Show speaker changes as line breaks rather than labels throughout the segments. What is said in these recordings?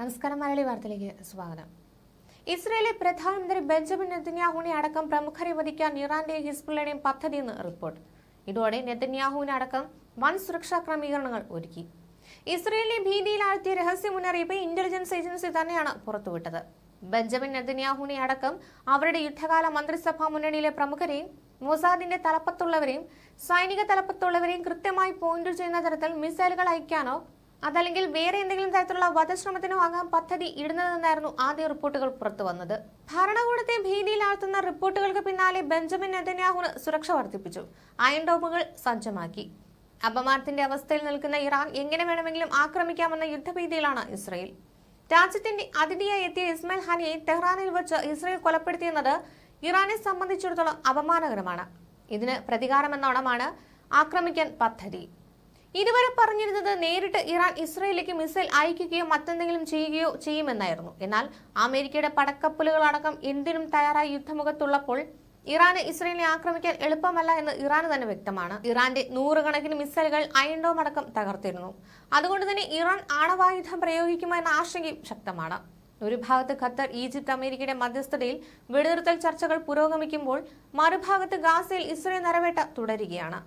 നമസ്കാരം മലയാളി വാർത്തയിലേക്ക് സ്വാഗതം. ഇസ്രയേലിലെ പ്രധാനമന്ത്രി ബെഞ്ചമിൻ നെതന്യാഹുവിനെ അടക്കം പ്രമുഖരെ വധിക്കാൻ ഇറാന്റെയും ഹിസ്ബുള്ളയുടെയും പദ്ധതിയെന്ന് റിപ്പോർട്ട്. ഇതോടെ നെതന്യാഹുവിനെ അടക്കം വൻ സുരക്ഷാ ക്രമീകരണങ്ങൾ ഒരുക്കി. ഇസ്രയേലിനെ ഭീതിയിലാഴ്ത്തിയ രഹസ്യ മുന്നറിയിപ്പ് ഇന്റലിജൻസ് ഏജൻസി തന്നെയാണ് പുറത്തുവിട്ടത്. ബെഞ്ചമിൻ നെതന്യാഹുവിനെ അടക്കം അവരുടെ യുദ്ധകാല മന്ത്രിസഭാ മുന്നണിയിലെ പ്രമുഖരെയും മൊസാദിന്റെ തലപ്പത്തുള്ളവരെയും സൈനിക തലപ്പത്തുള്ളവരെയും കൃത്യമായി പോയിന്റ് ചെയ്യുന്ന തരത്തിൽ മിസൈലുകൾ അയക്കാനോ അതല്ലെങ്കിൽ വേറെ എന്തെങ്കിലും തരത്തിലുള്ള വധശ്രമത്തിനോ ആകാൻ പദ്ധതി ഇടുന്നതെന്നായിരുന്നു ആദ്യ റിപ്പോർട്ടുകൾ പുറത്തു വന്നത്. ഭരണകൂടത്തെ ഭീതിയിലാഴ്ത്തുന്ന റിപ്പോർട്ടുകൾക്ക് പിന്നാലെ ബെഞ്ചമിൻ നെതന്യാഹുന് സുരക്ഷ വർദ്ധിപ്പിച്ചു. അയൺ ഡോമുകൾ സജ്ജമാക്കി. അപമാനത്തിന്റെ അവസ്ഥയിൽ നിൽക്കുന്ന ഇറാൻ എങ്ങനെ വേണമെങ്കിലും ആക്രമിക്കാമെന്ന യുദ്ധഭീതിയിലാണ് ഇസ്രയേൽ. രാജ്യത്തിന്റെ അതിഥിയായി എത്തിയ ഇസ്മായിൽ ഹാനിയെ ടെഹ്റാനിൽ വെച്ച് ഇസ്രയേൽ കൊലപ്പെടുത്തിയെന്നത് ഇറാനെ സംബന്ധിച്ചിടത്തോളം അപമാനകരമാണ്. ഇതിന് പ്രതികാരമെന്നോണമാണ് ആക്രമിക്കാൻ പദ്ധതി. ഇതുവരെ പറഞ്ഞിരുന്നത് നേരിട്ട് ഇറാൻ ഇസ്രയേലിലേക്ക് മിസൈൽ അയക്കുകയോ മറ്റെന്തെങ്കിലും ചെയ്യുകയോ ചെയ്യുമെന്നായിരുന്നു. എന്നാൽ അമേരിക്കയുടെ പടക്കപ്പലുകളടക്കം എന്തിനും തയ്യാറായി യുദ്ധമുഖത്തുള്ളപ്പോൾ ഇറാന് ഇസ്രയേലിനെ ആക്രമിക്കാൻ എളുപ്പമല്ല എന്ന് ഇറാന് തന്നെ വ്യക്തമാണ്. ഇറാന്റെ നൂറുകണക്കിന് മിസൈലുകൾ അയൻഡോം അടക്കം തകർത്തിരുന്നു. അതുകൊണ്ട് തന്നെ ഇറാൻ ആണവായുധം പ്രയോഗിക്കുമോ എന്ന ആശങ്കയും ശക്തമാണ്. ഒരു ഭാഗത്ത് ഖത്തർ ഈജിപ്ത് അമേരിക്കയുടെ മധ്യസ്ഥതയിൽ വെടിനിർത്തൽ ചർച്ചകൾ പുരോഗമിക്കുമ്പോൾ മറുഭാഗത്ത് ഗാസയിൽ ഇസ്രയേൽ നിറവേട്ട തുടരുകയാണ്.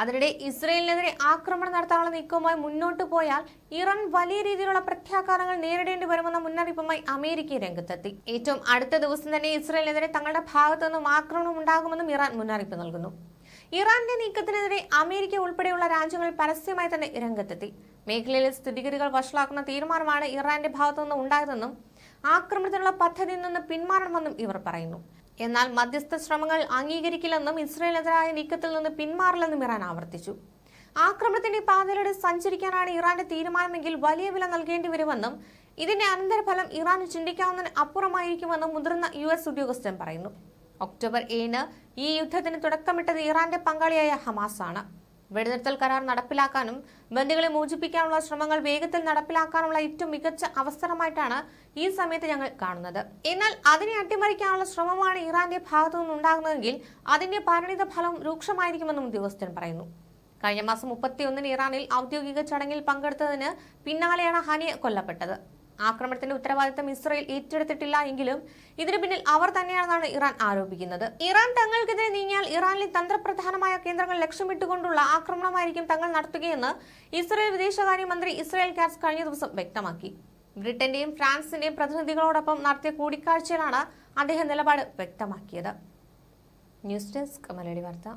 അതിനിടെ ഇസ്രയേലിനെതിരെ ആക്രമണം നടത്താനുള്ള നീക്കവുമായി മുന്നോട്ടു പോയാൽ ഇറാൻ വലിയ രീതിയിലുള്ള പ്രത്യാഘാതങ്ങൾ നേരിടേണ്ടി വരുമെന്ന മുന്നറിയിപ്പുമായി അമേരിക്ക രംഗത്തെത്തി. ഏറ്റവും അടുത്ത ദിവസം തന്നെ ഇസ്രയേലിനെതിരെ തങ്ങളുടെ ഭാഗത്തു നിന്നും ആക്രമണം ഉണ്ടാകുമെന്നും ഇറാൻ മുന്നറിയിപ്പ് നൽകുന്നു. ഇറാന്റെ നീക്കത്തിനെതിരെ അമേരിക്ക ഉൾപ്പെടെയുള്ള രാജ്യങ്ങൾ പരസ്യമായി തന്നെ രംഗത്തെത്തി. മേഖലയിലെ സ്ഥിതിഗതികൾ വഷളാക്കുന്ന തീരുമാനമാണ് ഇറാന്റെ ഭാഗത്തുനിന്ന് ഉണ്ടായതെന്നും ആക്രമണത്തിനുള്ള പദ്ധതിയിൽ നിന്ന് പിന്മാറണമെന്നും ഇവർ പറയുന്നു. എന്നാൽ മധ്യസ്ഥ ശ്രമങ്ങൾ അംഗീകരിക്കില്ലെന്നും ഇസ്രയേലിനെതിരായ നീക്കത്തിൽ നിന്ന് പിന്മാറില്ലെന്നും ഇറാൻ ആവർത്തിച്ചു. ആക്രമണത്തിന്റെ പാതയിലൂടെ സഞ്ചരിക്കാനാണ് ഇറാന്റെ തീരുമാനമെങ്കിൽ വലിയ വില നൽകേണ്ടി വരുമെന്നും ഇതിന്റെ അനന്തരഫലം ഇറാന് ചിന്തിക്കാവുന്നതിന് അപ്പുറമായിരിക്കുമെന്നും മുതിർന്ന യു എസ് ഉദ്യോഗസ്ഥൻ പറയുന്നു. ഒക്ടോബർ ഏഴിന് ഈ യുദ്ധത്തിന് തുടക്കമിട്ടത് ഇറാന്റെ പങ്കാളിയായ ഹമാസ് ആണ് വെടിനിർത്തൽ കരാർ നടപ്പിലാക്കാനും ബന്ദികളെ മോചിപ്പിക്കാനുള്ള ശ്രമങ്ങൾ വേഗത്തിൽ നടപ്പിലാക്കാനുള്ള ഏറ്റവും മികച്ച അവസരമായിട്ടാണ് ഈ സമയത്ത് ഞങ്ങൾ കാണുന്നത്. എന്നാൽ അതിനെ അട്ടിമറിക്കാനുള്ള ശ്രമമാണ് ഇറാന്റെ ഭാഗത്തു നിന്നുണ്ടാകുന്നതെങ്കിൽ അതിന്റെ പരിണിത ഫലം രൂക്ഷമായിരിക്കുമെന്നും ഉദ്യോഗസ്ഥൻ പറയുന്നു. കഴിഞ്ഞ മാസം മുപ്പത്തിയൊന്നിന് ഇറാനിൽ ഔദ്യോഗിക ചടങ്ങിൽ പങ്കെടുത്തതിന് പിന്നാലെയാണ് ഹനിയ കൊല്ലപ്പെട്ടത്. ആക്രമണത്തിന്റെ ഉത്തരവാദിത്തം ഇസ്രയേൽ ഏറ്റെടുത്തിട്ടില്ല എങ്കിലും ഇതിനു പിന്നിൽ അവർ തന്നെയാണെന്നാണ് ഇറാൻ ആരോപിക്കുന്നത്. ഇറാൻ തങ്ങൾക്കെതിരെ നീങ്ങിയാൽ ഇറാനിലെ തന്ത്രപ്രധാനമായ കേന്ദ്രങ്ങൾ ലക്ഷ്യമിട്ടുകൊണ്ടുള്ള ആക്രമണമായിരിക്കും തങ്ങൾ നടത്തുകയെന്ന് ഇസ്രയേൽ വിദേശകാര്യമന്ത്രി ഇസ്രയേൽ കാറ്റ്സ് കഴിഞ്ഞ ദിവസം വ്യക്തമാക്കി. ബ്രിട്ടന്റെയും ഫ്രാൻസിന്റെയും പ്രതിനിധികളോടൊപ്പം നടത്തിയ കൂടിക്കാഴ്ചയിലാണ് അദ്ദേഹം നിലപാട് വ്യക്തമാക്കിയത്. ന്യൂസ് ഡെസ്ക് മലയാളി വാർത്ത.